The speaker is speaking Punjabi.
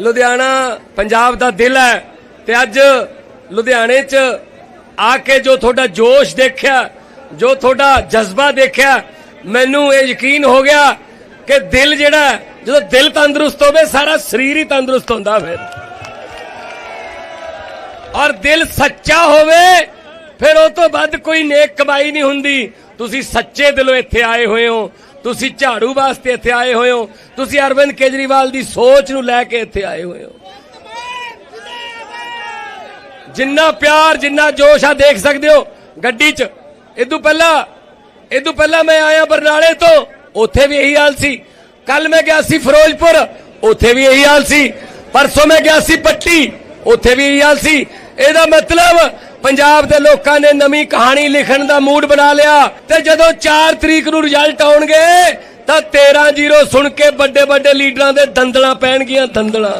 ਲੁਧਿਆਣਾ, ਪੰਜਾਬ ਦਾ ਦਿਲ ਹੈ। ਤੇ ਅੱਜ ਲੁਧਿਆਣੇ 'ਚ ਆ ਕੇ ਜੋ ਤੁਹਾਡਾ ਜੋਸ਼ ਦੇਖਿਆ, ਜੋ ਤੁਹਾਡਾ ਜਜ਼ਬਾ ਦੇਖਿਆ, ਮੈਨੂੰ ਇਹ ਯਕੀਨ ਹੋ ਗਿਆ ਕਿ ਦਿਲ ਜਿਹੜਾ ਜਦੋਂ ਦਿਲ ਤੰਦਰੁਸਤ ਹੋਵੇ, ਸਾਰਾ ਸਰੀਰ ਹੀ ਤੰਦਰੁਸਤ ਹੁੰਦਾ ਫਿਰ ਔਰ ਦਿਲ ਸੱਚਾ ਹੋਵੇ, ਫਿਰ ਉਹ ਤੋਂ ਵੱਧ ਕੋਈ ਨੇਕ ਕਮਾਈ ਨਹੀਂ ਹੁੰਦੀ। ਤੁਸੀਂ ਸੱਚੇ ਦਿਲੋਂ ਇੱਥੇ ਆਏ ਹੋਏ ਹੋ। ਤੁਸੀਂ ਝਾੜੂ ਵਾਸਤੇ ਇੱਥੇ ਆਏ ਹੋਏ ਹੋ। ਤੁਸੀਂ ਅਰਵਿੰਦ ਕੇਜਰੀਵਾਲ ਦੀ ਸੋਚ ਨੂੰ ਲੈ ਕੇ ਇੱਥੇ ਆਏ ਹੋਏ ਹੋ। ਜਿੰਨਾ ਪਿਆਰ, ਜਿੰਨਾ ਜੋਸ਼ ਆ, ਦੇਖ ਸਕਦੇ ਹੋ ਗੱਡੀ 'ਚ। ਇਦੋਂ ਪਹਿਲਾਂ ਇਦੋਂ ਪਹਿਲਾਂ ਮੈਂ ਆਇਆ ਬਰਨਾਲੇ ਤੋਂ। ਉੱਥੇ ਵੀ ਇਹੀ ਹਾਲ ਸੀ। ਕੱਲ ਮੈਂ ਗਿਆ ਸੀ ਫਿਰੋਜ਼ਪੁਰ। ਉੱਥੇ ਵੀ ਇਹੀ ਹਾਲ ਸੀ। ਪਰਸੋਂ ਮੈਂ ਗਿਆ ਸੀ ਪੱਟੀ। ਉੱਥੇ ਵੀ ਇਹੀ ਹਾਲ ਸੀ। ਇਹਦਾ ਮਤਲਬ ਪੰਜਾਬ ਦੇ ਲੋਕਾਂ ਨੇ ਨਵੀਂ ਕਹਾਣੀ ਲਿਖਣ ਦਾ ਮੂਡ ਬਣਾ ਲਿਆ ਤੇ ਜਦੋਂ 4 ਤਰੀਕ ਨੂੰ ਰਿਜ਼ਲਟ ਆਉਣਗੇ ਤਾਂ 13-0 ਸੁਣ ਕੇ ਵੱਡੇ ਵੱਡੇ ਲੀਡਰਾਂ ਦੇ ਦੰਦਲਾਂ ਪੈਣਗੀਆਂ ਦੰਦਲਾਂ।